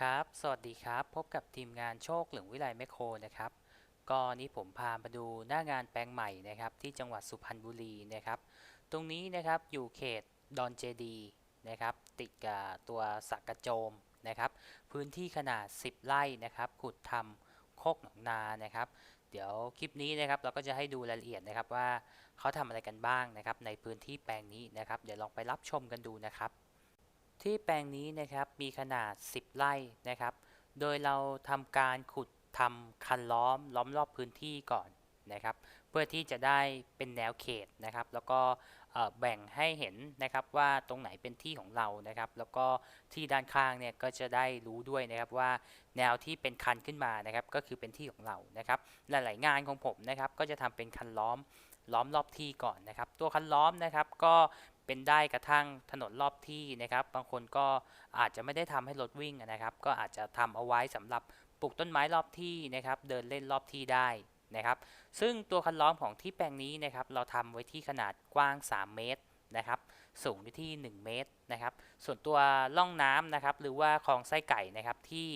ครับ สวัสดีครับ พบกับทีมงานโชคเหลืองวิไลแมคโครนะครับ ก็นี้ผมพามาดูหน้างานแปลงใหม่นะครับ ที่จังหวัดสุพรรณบุรีนะครับ ตรงนี้นะครับอยู่เขตดอนเจดีนะครับ ติดกับตัวสักกระโจมนะครับ พื้นที่ขนาด 10 ไร่นะครับ ขุดทำโคกหนองนานะครับ เดี๋ยวคลิปนี้นะครับเราก็จะให้ดูรายละเอียดนะครับว่าเขาทำอะไรกันบ้างนะครับ ในพื้นที่แปลงนี้นะครับ เดี๋ยวลองไปรับชมกันดูนะครับ ที่แปลงนี้นะครับมีขนาด 10 ไร่นะครับ โดยเราทำการขุดทำคันล้อมล้อมรอบพื้นที่ก่อนนะครับ เพื่อที่จะได้เป็นแนวเขตนะครับ แล้วก็แบ่งให้เห็นนะครับว่าตรงไหนเป็นที่ของเรานะครับ แล้วก็ที่ด้านข้างเนี่ยก็จะได้รู้ด้วยนะครับว่าแนวที่เป็นคันขึ้นมานะครับ ก็คือเป็นที่ของเรานะครับ หลายๆงานของผมนะครับ ก็จะทำเป็นคันล้อมล้อมรอบที่ก่อนนะครับ ตัวคันล้อมนะครับ ก็ เป็นได้กระทั่งถนนรอบที่นะครับ บางคนก็อาจจะไม่ได้ทำให้รถวิ่งนะครับ ก็อาจจะทำเอาไว้สำหรับปลูกต้นไม้รอบที่นะครับ เดินเล่นรอบที่ได้นะครับ ซึ่งตัวคันล้อมของที่แปลงนี้นะครับ เราทำไว้ที่ขนาดกว้าง 3 เมตรนะครับ สูงอยู่ที่ 1 เมตรนะครับ ส่วนตัวล่องน้ำนะครับ หรือว่าคลองไส้ไก่นะครับที่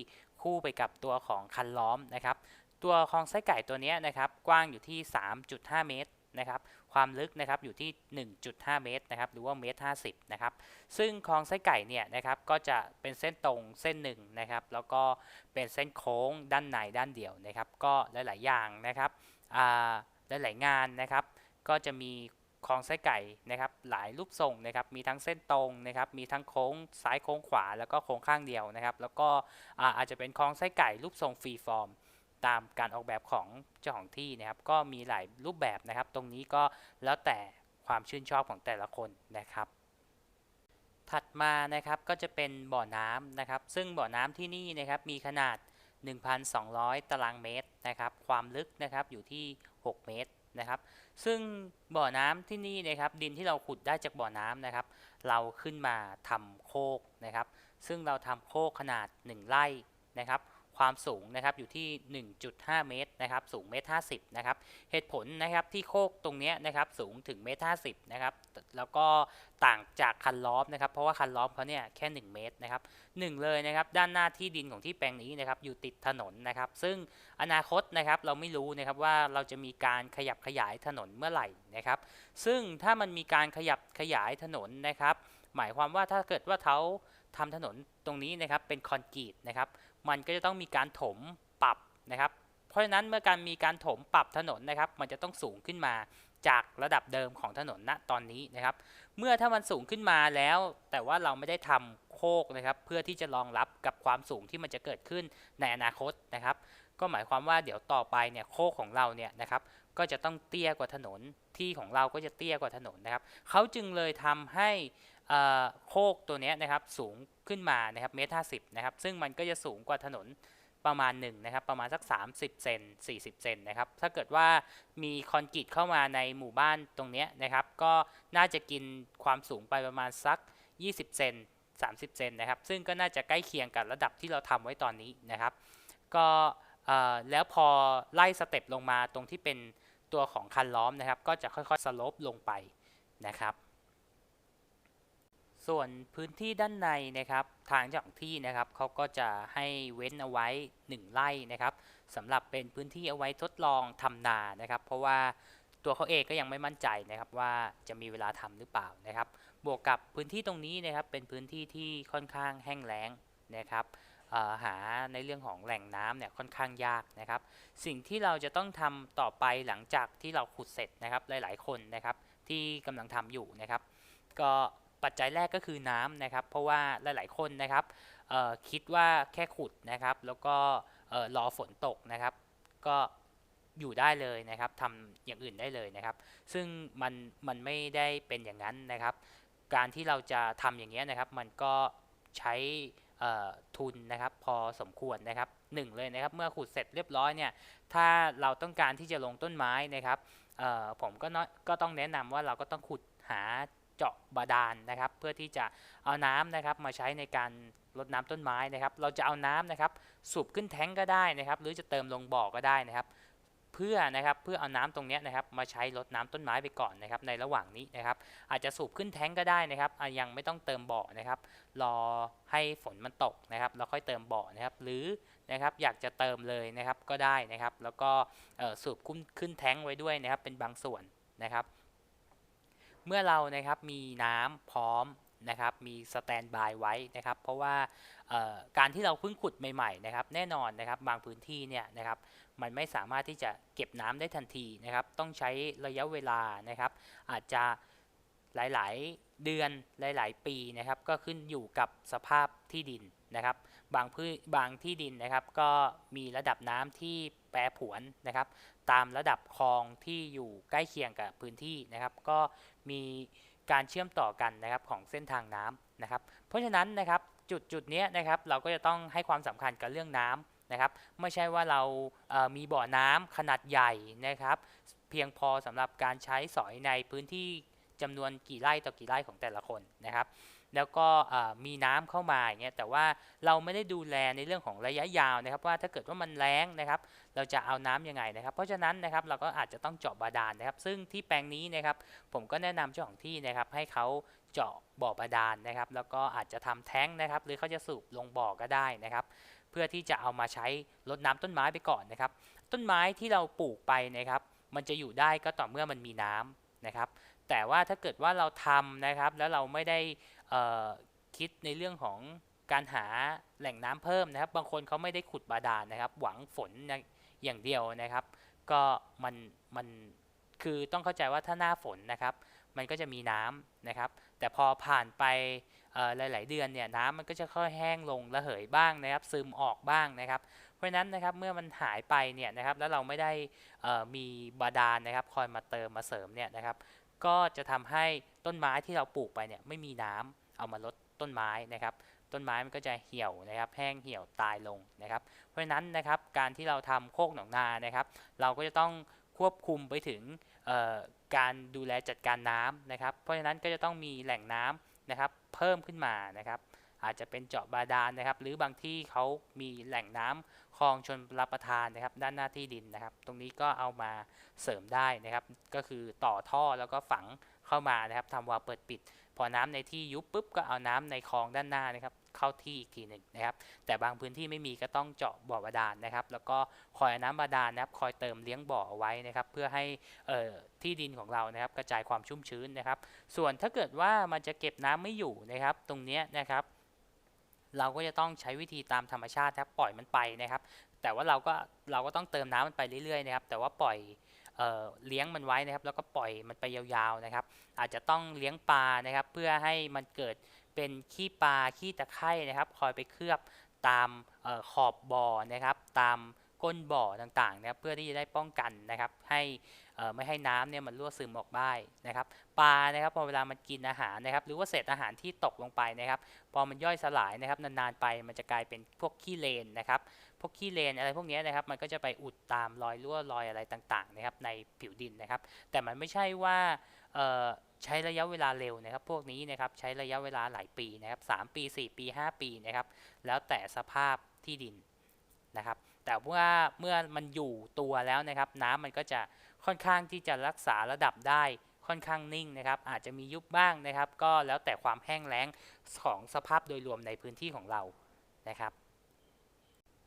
คู่ไปกับตัวของคันล้อมนะครับ ตัวคลองไส้ไก่ตัวนี้นะครับ กว้างอยู่ที่ 3.5 เมตรนะครับ ความลึกนะครับอยู่ที่ 1.5 เมตรนะครับหรือว่าเมตร50นะครับซึ่งคลองไส้ไก่เนี่ยนะครับก็จะเป็นเส้นตรงเส้นหนึ่งนะครับแล้วก็เป็นเส้นโค้งด้านในด้านเดียวนะครับก็หลาย ๆ อย่างนะครับหลาย ๆ งานนะครับก็จะมีคลองไส้ไก่นะครับหลายรูปทรงนะครับมีทั้งเส้นตรงนะครับมีทั้งโค้งซ้ายโค้งขวาแล้วก็โค้งข้างเดียวนะครับแล้วก็อาจจะเป็นคลองไส้ไก่รูปทรงฟรีฟอร์ม ตามการออกแบบของเจ้าของที่นะครับ ก็มีหลายรูปแบบนะครับ ตรงนี้ก็แล้วแต่ความชื่นชอบของแต่ละคนนะครับ ถัดมานะครับก็จะเป็นบ่อน้ำนะครับ ซึ่งบ่อน้ำที่นี่นะครับมีขนาด 1,200 ตารางเมตรนะครับ ความลึกนะครับอยู่ที่ 6 เมตรนะครับ ซึ่งบ่อน้ำที่นี่นะครับดินที่เราขุดได้จากบ่อน้ำนะครับ เราขึ้นมาทำโคกนะครับ ซึ่งเราทำโคกขนาด 1 ไร่นะครับ ความสูงนะครับอยู่ที่ 1.5 เมตรนะครับสูงเมตร50นะครับเหตุผลนะครับที่โคกตรงนี้นะครับสูงถึงเมตร50นะครับแล้วก็ต่างจากคันล้อมนะครับเพราะว่าคันล้อมเขาเนี่ยแค่ 1 เมตรนะครับหนึ่งเลยนะครับด้านหน้าที่ดินของที่แปลงนี้นะครับอยู่ติดถนนนะครับซึ่งอนาคตนะครับเราไม่รู้นะครับว่าเราจะมีการขยับขยายถนนเมื่อไหร่นะครับซึ่งถ้ามันมีการขยับขยายถนนนะครับหมายความว่าถ้าเกิดว่าเขา ทำถนนตรงนี้นะครับเป็นคอนกรีตนะครับ มันก็จะต้องมีการถมปรับนะครับ เพราะฉะนั้นเมื่อการมีการถมปรับถนนนะครับ มันจะต้องสูงขึ้นมาจากระดับเดิมของถนนณตอนนี้นะครับ เมื่อถ้ามันสูงขึ้นมาแล้ว แต่ว่าเราไม่ได้ทำโคกนะครับ เพื่อที่จะรองรับกับความสูงที่มันจะเกิดขึ้นในอนาคตนะครับ ก็หมายความว่าเดี๋ยวต่อไปเนี่ยโคกของเราเนี่ยนะครับก็จะต้องเตี้ยกว่าถนนที่ของเราก็จะเตี้ยกว่าถนนนะครับ เขาจึงเลยทำให้ โคกตัวนี้นะครับสูงขึ้นมานะครับเมตรห้าสิบนะครับซึ่งมันก็จะสูงกว่าถนนประมาณหนึ่งนะครับประมาณสัก 30เซน40 เซนนะครับถ้าเกิดว่ามีคอนกรีตเข้ามาในหมู่บ้านตรงนี้นะครับ ก็น่าจะกินความสูงไปประมาณสัก 20 เซน30 เซนนะครับ ซึ่งก็น่าจะใกล้เคียงกับระดับที่เราทำไว้ตอนนี้นะครับ ก็แล้วพอไล่สเต็ปลงมาตรงที่เป็นตัวของคันล้อมนะครับ ก็จะค่อยๆสโลปลงไปนะครับ ส่วนพื้นที่ด้านในนะครับ ทางเจ้าของที่นะครับเขาก็จะให้เว้นเอาไว้ 1ไร่นะครับสำหรับเป็นพื้นที่เอาไว้ทดลองทำนานะครับ เพราะว่าตัวเขาเองก็ยังไม่มั่นใจนะครับว่าจะมีเวลาทำหรือเปล่านะครับ บวกกับพื้นที่ตรงนี้นะครับเป็นพื้นที่ที่ค่อนข้างแห้งแล้งนะครับหาในเรื่องของแหล่งน้ำเนี่ยค่อนข้างยากนะครับ สิ่งที่เราจะต้องทำต่อไปหลังจากที่เราขุดเสร็จนะครับหลาย ๆ คนนะครับที่กำลังทำอยู่นะครับ ก็ ปัจจัยแรกก็คือน้ำนะครับ เพราะว่าหลาย ๆ คนนะครับคิดว่าแค่ขุดนะครับ แล้วก็เอ่อรอฝนตกนะครับ ก็อยู่ได้เลยนะครับทำอย่างอื่นได้เลยนะครับ ซึ่งมันมันไม่ได้เป็นอย่างนั้นนะครับ การที่เราจะทำอย่างเงี้ยนะครับ มันก็ใช้ทุนนะครับ พอสมควรนะครับหนึ่งเลยนะครับ เมื่อขุดเสร็จเรียบร้อยเนี่ย ถ้าเราต้องการที่จะลงต้นไม้นะครับผมก็น้อยก็ต้องแนะนำว่าเราก็ต้องขุดหา เจาะบาดาลนะครับ เพื่อที่จะเอาน้ำนะครับมาใช้ในการรดน้ำต้นไม้นะครับ เราจะเอาน้ำนะครับสูบขึ้นแท้งก็ได้นะครับ หรือจะเติมลงบ่อก็ได้นะครับพพื่อนะครับเพื่อเอาน้ำตรงนี้นะครับมาใช้รดน้ำต้นไม้ไปก่อนนะครับ ในระหว่างนี้นะครับ อาจจะสูบขึ้นแท้งก็ได้นะครับยังไม่ต้องเติมบ่อนะครับ รอให้ฝนมันตกนะครับแล้วค่อยเติมบ่อนะครับ หรือนะครับอยากจะเติมเลยนะครับก็ได้นะครับ แล้วก็สูบขึ้นขึ้นแท้งไว้ด้วยนะครับ เป็นบางส่วนนะครับ เมื่อเรานะครับมีน้ำพร้อมนะครับมีสแตนบายไว้นะครับ เพราะว่าการที่เราเพิ่งขุดใหม่ๆนะครับ แน่นอนนะครับบางพื้นที่เนี่ยนะครับมันไม่สามารถที่จะเก็บน้ำได้ทันทีนะครับ ต้องใช้ระยะเวลานะครับ อาจจะหลายๆเดือนหลาย ๆ ปีนะครับ ก็ขึ้นอยู่กับสภาพที่ดินนะครับ บางพื้นบางที่ดินนะครับ ก็มีระดับน้ำที่แปรผวนนะครับ ตามระดับคลองที่อยู่ใกล้เคียงกับพื้นที่นะครับ ก็มีการเชื่อมต่อกันนะครับของเส้นทางน้ำนะครับ เพราะฉะนั้นนะครับจุดจุดเนี้ยนะครับเราก็จะต้องให้ความสำคัญกับเรื่องน้ำนะครับไม่ใช่ว่าเราเมีบ่อน้ำขนาดใหญ่นะครับ เพียงพอสำหรับการใช้สอยในพื้นที่จำนวนกี่ไร่ต่อกี่ไร่ของแต่ละคนนะครับ แล้วก็มีน้ำเข้ามาอย่างเงี้ยแต่ว่าเราไม่ได้ดูแลในเรื่องของระยะยาวนะครับ ว่าถ้าเกิดว่ามันแล้งนะครับ เราจะเอาน้ำยังไงนะครับ เพราะฉะนั้นนะครับเราก็อาจจะต้องเจาะบาดาลนะครับ ซึ่งที่แปลงนี้นะครับ ผมก็แนะนำเจ้าของที่นะครับให้เขาเจาะบ่อบาดาลนะครับ แล้วก็อาจจะทำแท้งนะครับ หรือเขาจะสูบลงบ่อก็ได้นะครับ เพื่อที่จะเอามาใช้รดน้ำต้นไม้ไปก่อนนะครับ ต้นไม้ที่เราปลูกไปนะครับ มันจะอยู่ได้ก็ต่อเมื่อมันมีน้ำนะครับ แต่ว่าถ้าเกิดว่าเราทำนะครับ แล้วเราไม่ได้ คิดในเรื่องของการหาแหล่งน้ำเพิ่มนะครับ บางคนเขาไม่ได้ขุดบาดาลนะครับ หวังฝนอย่างเดียวนะครับ ก็มันมันคือต้องเข้าใจว่าถ้าหน้าฝนนะครับ มันก็จะมีน้ำนะครับ แต่พอผ่านไปหลาย ๆ เดือนเนี่ยน้ำมันก็จะค่อยแห้งลงระเหยบ้างนะครับ ซึมออกบ้างนะครับ เพราะฉะนั้นนะครับเมื่อมันหายไปเนี่ยนะครับ แล้วเราไม่ได้มีบาดาลนะครับ คอยมาเติมมาเสริมเนี่ยนะครับ ก็จะทำให้ ต้นไม้ที่เราปลูกไปเนี่ยไม่มีน้ำเอามาลดต้นไม้นะครับ ต้นไม้มันก็จะเหี่ยวนะครับ แห้งเหี่ยวตายลงนะครับ เพราะฉะนั้นนะครับการที่เราทำโคกหนองนานะครับ เราก็จะต้องควบคุมไปถึงการดูแลจัดการน้ำนะครับ เพราะฉะนั้นก็จะต้องมีแหล่งน้ำนะครับ เพิ่มขึ้นมานะครับ อาจจะเป็นเจาะบาดาลนะครับ หรือบางที่เขามีแหล่งน้ำคลองชนรับประทานนะครับ ด้านหน้าที่ดินนะครับ ตรงนี้ก็เอามาเสริมได้นะครับ ก็คือต่อท่อแล้วก็ฝัง เข้ามานะครับทำวาล์วเปิดปิด พอน้ำในที่ยุบปุ๊บก็เอาน้ำในคลองด้านหน้านะครับเข้าที่อีกทีหนึ่งนะครับ แต่บางพื้นที่ไม่มีก็ต้องเจาะบ่อบาดาลนะครับ แล้วก็คอยน้ำบาดาลนะครับ คอยเติมเลี้ยงบ่อเอาไว้นะครับ เพื่อให้ที่ดินของเรานะครับ กระจายความชุ่มชื้นนะครับ ส่วนถ้าเกิดว่ามันจะเก็บน้ำไม่อยู่นะครับ ตรงนี้นะครับ เราก็จะต้องใช้วิธีตามธรรมชาติครับปล่อยมันไปนะครับ แต่ว่าเราก็เราก็ต้องเติมน้ำมันไปเรื่อยๆนะครับ แต่ว่าปล่อย เเลี้ยงมันไว้นะครับ แล้วก็ปล่อยมันไปยาวๆนะครับ อาจจะต้องเลี้ยงปลานะครับ เพื่อให้มันเกิดเป็นขี้ปลาขี้ตะไคร่นะครับ คอยไปเคลือบตามออขอบบ่อนะครับ ตามก้นบ่อต่างๆนะครับเพื่อที่จะได้ป้องกันนะครับ ให้ ไม่ให้น้ำเนี่ยมันรั่วซึมออกได้นะครับ ปลานะครับพอเวลามันกินอาหารนะครับ หรือว่าเศษอาหารที่ตกลงไปนะครับ พอมันย่อยสลายนะครับนานๆไปมันจะกลายเป็นพวกขี้เลนนะครับพวกขี้เลนอะไรพวกนี้นะครับมันก็จะไปอุดตามรอยรั่วรอยอะไรต่างๆนะครับในผิวดินนะครับ แต่มันไม่ใช่ว่าใช้ระยะเวลาเร็วนะครับ พวกนี้นะครับใช้ระยะเวลาหลายปีนะครับสามปีสี่ปีห้าปีนะครับ แล้วแต่สภาพที่ดินนะครับ แต่ว่าเมื่อมันอยู่ตัวแล้วนะครับ น้ำมันก็จะ ค่อนข้างที่จะรักษาระดับได้ค่อนข้างนิ่งนะครับ อาจจะมียุบบ้างนะครับ ก็แล้วแต่ความแห้งแล้งของสภาพโดยรวมในพื้นที่ของเรานะครับ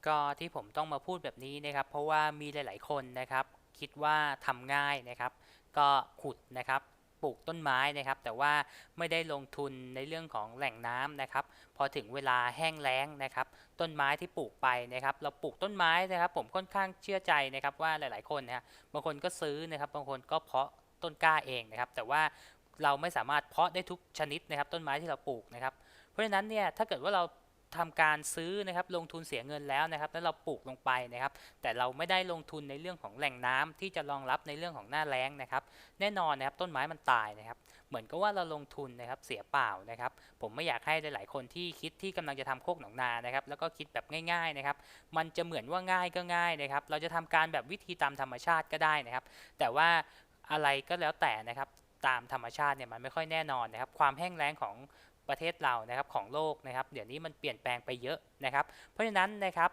ก็ที่ผมต้องมาพูดแบบนี้นะครับ เพราะว่ามีหลาย ๆ คนนะครับ คิดว่าทำง่ายนะครับ ก็ขุดนะครับ ปลูกต้นไม้นะครับ แต่ว่าไม่ได้ลงทุนในเรื่องของแหล่งน้ำนะครับ พอถึงเวลาแห้งแล้งนะครับ ต้นไม้ที่ปลูกไปนะครับ เราปลูกต้นไม้นะครับ ผมค่อนข้างเชื่อใจนะครับว่าหลาย ๆ คนนะฮะบางคนก็ซื้อนะครับ บางคนก็เพาะต้นกล้าเองนะครับ แต่ว่าเราไม่สามารถเพาะได้ทุกชนิดนะครับ ต้นไม้ที่เราปลูกนะครับ เพราะฉะนั้นเนี่ยถ้าเกิดว่าเรา ทำการซื้อนะครับลงทุนเสียเงินแล้วนะครับ แล้วเราปลูกลงไปนะครับ แต่เราไม่ได้ลงทุนในเรื่องของแหล่งน้ำที่จะรองรับในเรื่องของหน้าแล้งนะครับ แน่นอนนะครับต้นไม้มันตายนะครับ เหมือนกับว่าเราลงทุนนะครับเสียเปล่านะครับ ผมไม่อยากให้หลาย ๆ คนที่คิดที่กำลังจะทำโคกหนองนานะครับ แล้วก็คิดแบบง่าย ๆ นะครับ มันจะเหมือนว่าง่ายก็ง่ายนะครับ เราจะทำการแบบวิธีตามธรรมชาติก็ได้นะครับ แต่ว่าอะไรก็แล้วแต่นะครับตามธรรมชาติเนี่ยมันไม่ค่อยแน่นอนนะครับ ความแห้งแล้งของ ประเทศเรานะครับของโลกนะครับเดี๋ยวนี้มันเปลี่ยนแปลงไปเยอะนะครับ เพราะฉะนั้นนะครับ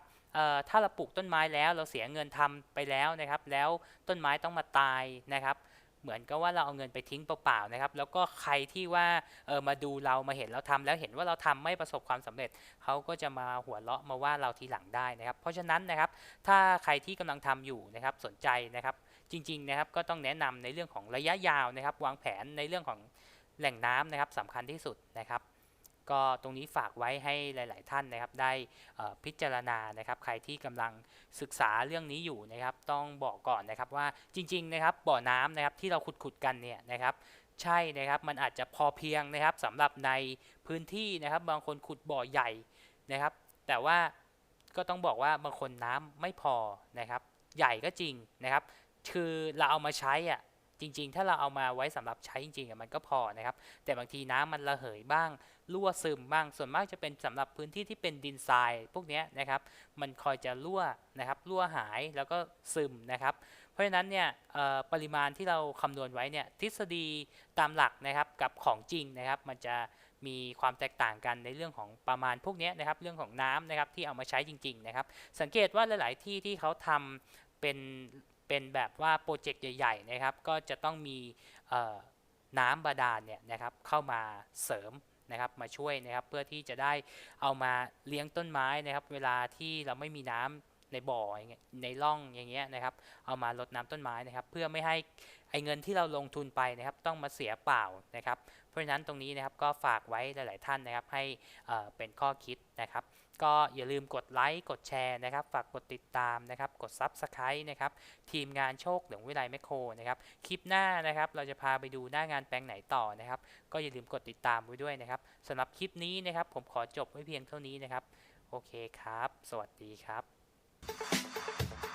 ถ้าเราปลูกต้นไม้แล้วเราเสียเงินทำไปแล้วนะครับ แล้วต้นไม้ต้องมาตายนะครับ เหมือนกับว่าเราเอาเงินไปทิ้งเปล่าๆนะครับ แล้วก็ใครที่ว่าเออมาดูเรามาเห็นเราทำแล้วเห็นว่าเราทำไม่ประสบความสำเร็จเขาก็จะมาหัวเราะมาว่าเราทีหลังได้นะครับ เพราะฉะนั้นนะครับ ถ้าใครที่กำลังทำอยู่นะครับสนใจนะครับ จริงๆนะครับก็ต้องแนะนำในเรื่องของระยะยาวนะครับ วางแผนในเรื่องของ แหล่งน้ำนะครับสำคัญที่สุดนะครับ ก็ตรงนี้ฝากไว้ให้หลาย ๆ ท่านนะครับได้พิจารณานะครับ ใครที่กำลังศึกษาเรื่องนี้อยู่นะครับ ต้องบอกก่อนนะครับว่าจริง ๆ นะครับบ่อน้ำนะครับที่เราขุดๆกันเนี่ยนะครับใช่นะครับมันอาจจะพอเพียงนะครับสำหรับในพื้นที่นะครับ บางคนขุดบ่อใหญ่นะครับ แต่ว่าก็ต้องบอกว่าบางคนน้ำไม่พอนะครับ ใหญ่ก็จริงนะครับ คือเราเอามาใช้อะ จริง ๆ ถ้าเราเอามาไว้สำหรับใช้จริงๆมันก็พอนะครับ แต่บางทีน้ำมันระเหยบ้างรั่วซึมบ้าง ส่วนมากจะเป็นสำหรับพื้นที่ที่เป็นดินทรายพวกนี้นะครับ มันคอยจะรั่วนะครับ รั่วหายแล้วก็ซึมนะครับ เพราะฉะนั้นเนี่ยปริมาณที่เราคำนวณไว้เนี่ยทฤษฎีตามหลักนะครับกับของจริงนะครับ มันจะมีความแตกต่างกันในเรื่องของประมาณพวกนี้นะครับ เรื่องของน้ำนะครับที่เอามาใช้จริง ๆ นะครับ สังเกตว่าหลาย ๆ ที่ที่เขาทำเป็น เป็นแบบว่าโปรเจกต์ใหญ่ๆนะครับ ก็จะต้องมีน้ำบาดาลเนี่ยนะครับเข้ามาเสริมนะครับมาช่วยนะครับเพื่อที่จะได้เอามาเลี้ยงต้นไม้นะครับ เวลาที่เราไม่มีน้ำในบ่ออย่างเงี้ยในร่องอย่างเงี้ยนะครับ เอามารดน้ำต้นไม้นะครับ เพื่อไม่ให้ไอเงินที่เราลงทุนไปนะครับ ต้องมาเสียเปล่านะครับ เพราะฉะนั้นตรงนี้นะครับก็ฝากไว้หลาย ๆ ท่านนะครับให้เป็นข้อคิดนะครับ ก็อย่าลืมกดไลค์กดแชร์นะครับ ฝากกดติดตามนะครับ กด Subscribe นะครับทีมงานโชคเหลืองวิไลแมคโครนะครับคลิปหน้านะครับเราจะพาไปดูหน้างานแปลงไหนต่อนะครับ ก็อย่าลืมกดติดตามไว้ด้วยนะครับสำหรับคลิปนี้นะครับ ผมขอจบไว้เพียงเท่านี้นะครับ โอเคครับ สวัสดีครับ